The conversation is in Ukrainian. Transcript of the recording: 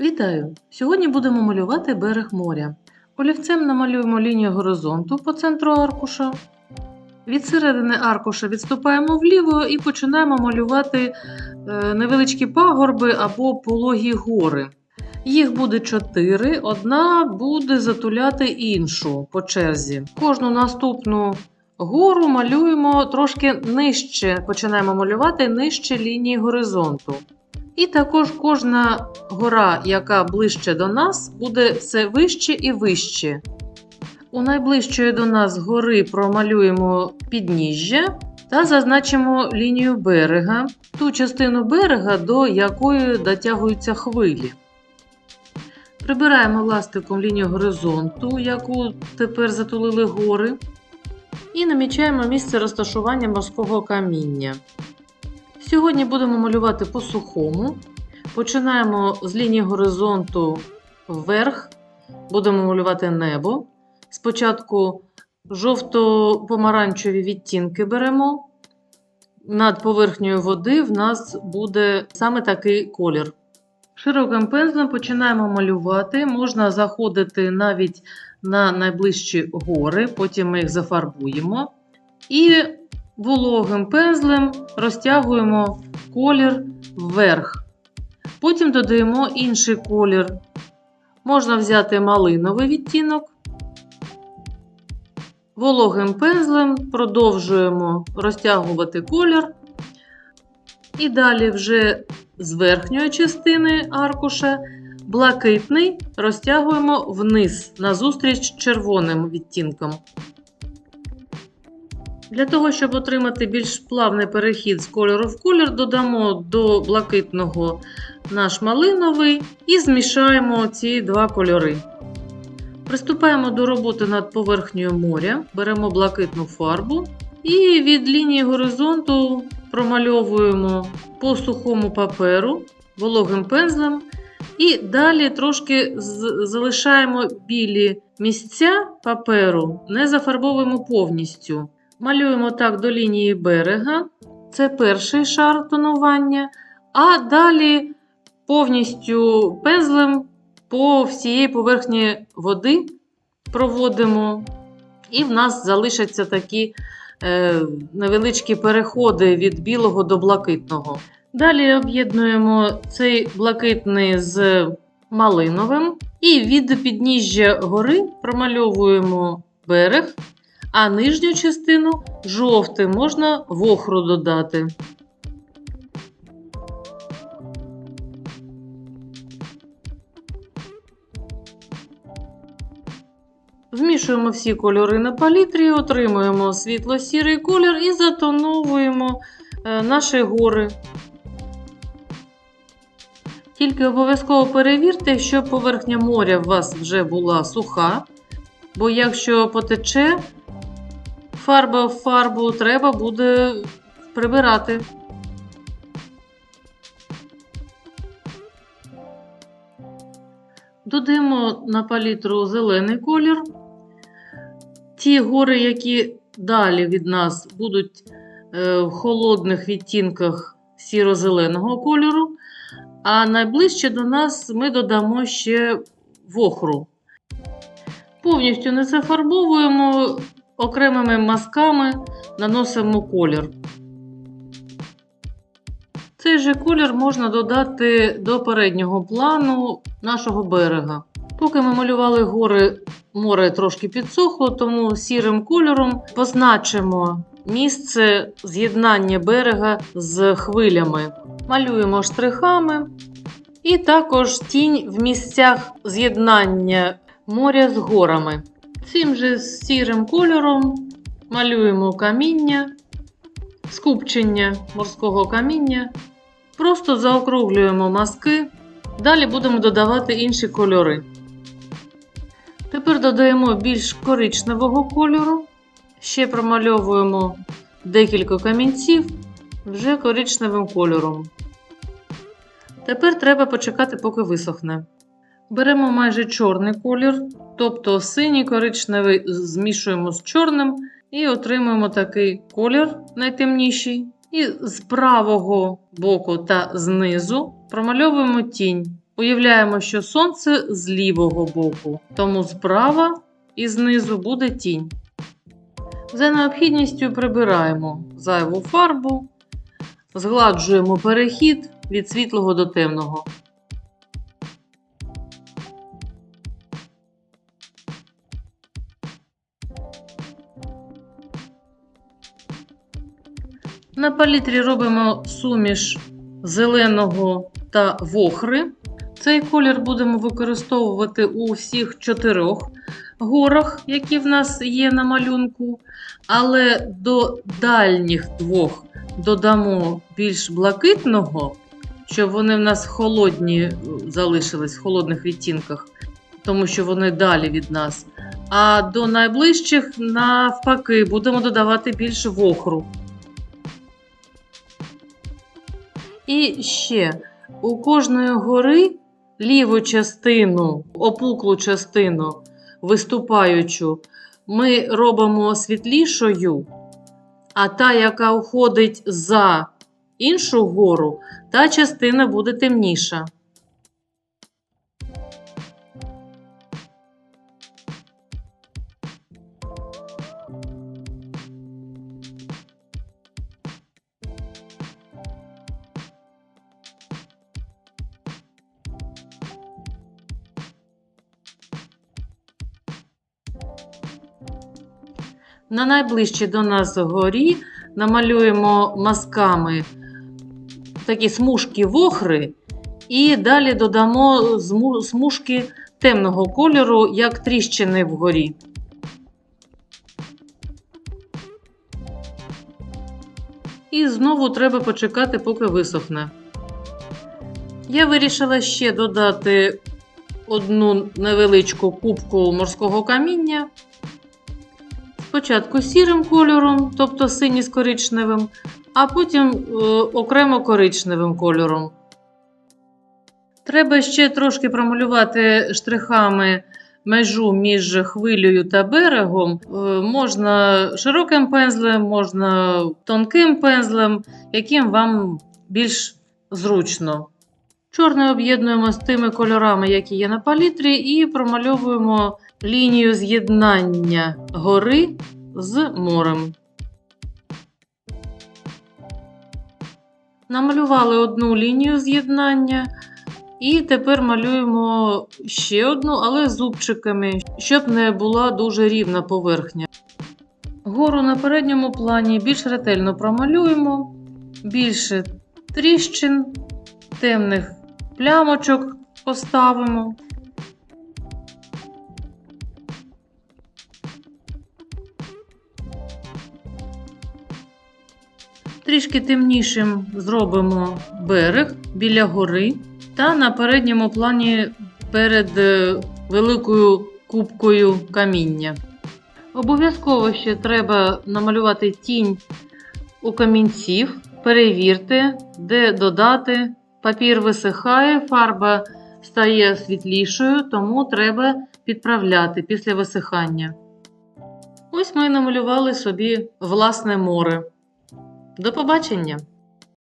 Вітаю! Сьогодні будемо малювати берег моря. Олівцем намалюємо лінію горизонту по центру аркуша. Від середини аркуша відступаємо вліво і починаємо малювати е, невеличкі пагорби або пологі гори. Їх буде чотири, одна буде затуляти іншу по черзі. Кожну наступну гору малюємо трошки нижче, починаємо малювати нижче лінії горизонту. І також кожна гора, яка ближче до нас, буде все вище і вище. У найближчої до нас гори промалюємо підніжжя та зазначимо лінію берега, ту частину берега, до якої дотягуються хвилі. Прибираємо ластиком лінію горизонту, яку тепер затулили гори, і намічаємо місце розташування морського каміння. Сьогодні будемо малювати по сухому. Починаємо з лінії горизонту вверх, будемо малювати небо. Спочатку жовто-помаранчеві відтінки беремо. Над поверхнею води в нас буде саме такий колір. Широким пензлем починаємо малювати. Можна заходити навіть на найближчі гори, потім ми їх зафарбуємо. І вологим пензлем розтягуємо колір вверх. Потім додаємо інший колір. Можна взяти малиновий відтінок. Вологим пензлем продовжуємо розтягувати колір. І далі вже з верхньої частини аркуша блакитний розтягуємо вниз назустріч червоним відтінком. Для того, щоб отримати більш плавний перехід з кольору в колір, додамо до блакитного наш малиновий і змішаємо ці два кольори. Приступаємо до роботи над поверхнею моря, беремо блакитну фарбу і від лінії горизонту промальовуємо по сухому паперу вологим пензлем. І далі трошки залишаємо білі місця паперу, не зафарбовуємо повністю. Малюємо так до лінії берега. Це перший шар тонування. А далі повністю пензлем по всієї поверхні води проводимо. І в нас залишаться такі е, невеличкі переходи від білого до блакитного. Далі об'єднуємо цей блакитний з малиновим. І від підніжжя гори промальовуємо берег, а нижню частину жовтим можна вохру додати. Змішуємо всі кольори на палітрі, отримуємо світло-сірий колір і затоновуємо е, наші гори. Тільки обов'язково перевірте, щоб поверхня моря у вас вже була суха, бо якщо потече фарба в фарбу, треба буде прибирати. Додаємо на палітру зелений колір. Ті гори, які далі від нас будуть е, в холодних відтінках сіро-зеленого кольору, а найближче до нас ми додамо ще вохру. Повністю не зафарбовуємо окремими мазками, наносимо колір. Цей же колір можна додати до переднього плану нашого берега. Поки ми малювали гори, море трошки підсохло, тому сірим кольором позначимо місце з'єднання берега з хвилями. Малюємо штрихами і також тінь в місцях з'єднання моря з горами. Цим же сірим кольором малюємо каміння, скупчення морського каміння. Просто заокруглюємо мазки. Далі будемо додавати інші кольори. Тепер додаємо більш коричневого кольору. Ще промальовуємо декілька камінців вже коричневим кольором. Тепер треба почекати, поки висохне. Беремо майже чорний колір, тобто синій коричневий змішуємо з чорним і отримуємо такий колір найтемніший. І з правого боку та знизу промальовуємо тінь. Уявляємо, що сонце з лівого боку, тому справа і знизу буде тінь. За необхідністю прибираємо зайву фарбу, згладжуємо перехід від світлого до темного. На палітрі робимо суміш зеленого та вохри. Цей колір будемо використовувати у всіх чотирьох горах, які в нас є на малюнку. Але до дальніх двох додамо більш блакитного, щоб вони в нас холодні е, залишились в холодних відтінках, тому що вони далі від нас. А до найближчих, навпаки, будемо додавати більш вохру. І ще у кожної гори ліву частину, опуклу частину, виступаючу, ми робимо світлішою, а та, яка уходить за іншу гору, та частина буде темніша. На найближчій до нас горі намалюємо мазками такі смужки вохри, і далі додамо смужки темного кольору, як тріщини вгорі. І знову треба почекати, поки висохне. Я вирішила ще додати одну невеличку кубку морського каміння. Спочатку сірим кольором, тобто синій з коричневим, а потім е, окремо коричневим кольором. Треба ще трошки промалювати штрихами межу між хвилею та берегом. Е, можна широким пензлем, можна тонким пензлем, яким вам більш зручно. Чорне об'єднуємо з тими кольорами, які є на палітрі, і промальовуємо лінію з'єднання гори з морем. Намалювали одну лінію з'єднання, і тепер малюємо ще одну, але зубчиками, щоб не була дуже рівна поверхня. Гору на передньому плані більш ретельно промалюємо, більше тріщин, темних плямочок поставимо. Трішки темнішим зробимо берег біля гори та на передньому плані перед е, великою кубкою каміння. Обов'язково ще треба намалювати тінь у камінців. Перевірте, де додати. Папір висихає, фарба стає світлішою, тому треба підправляти після висихання. Ось ми намалювали собі власне море. До побачення!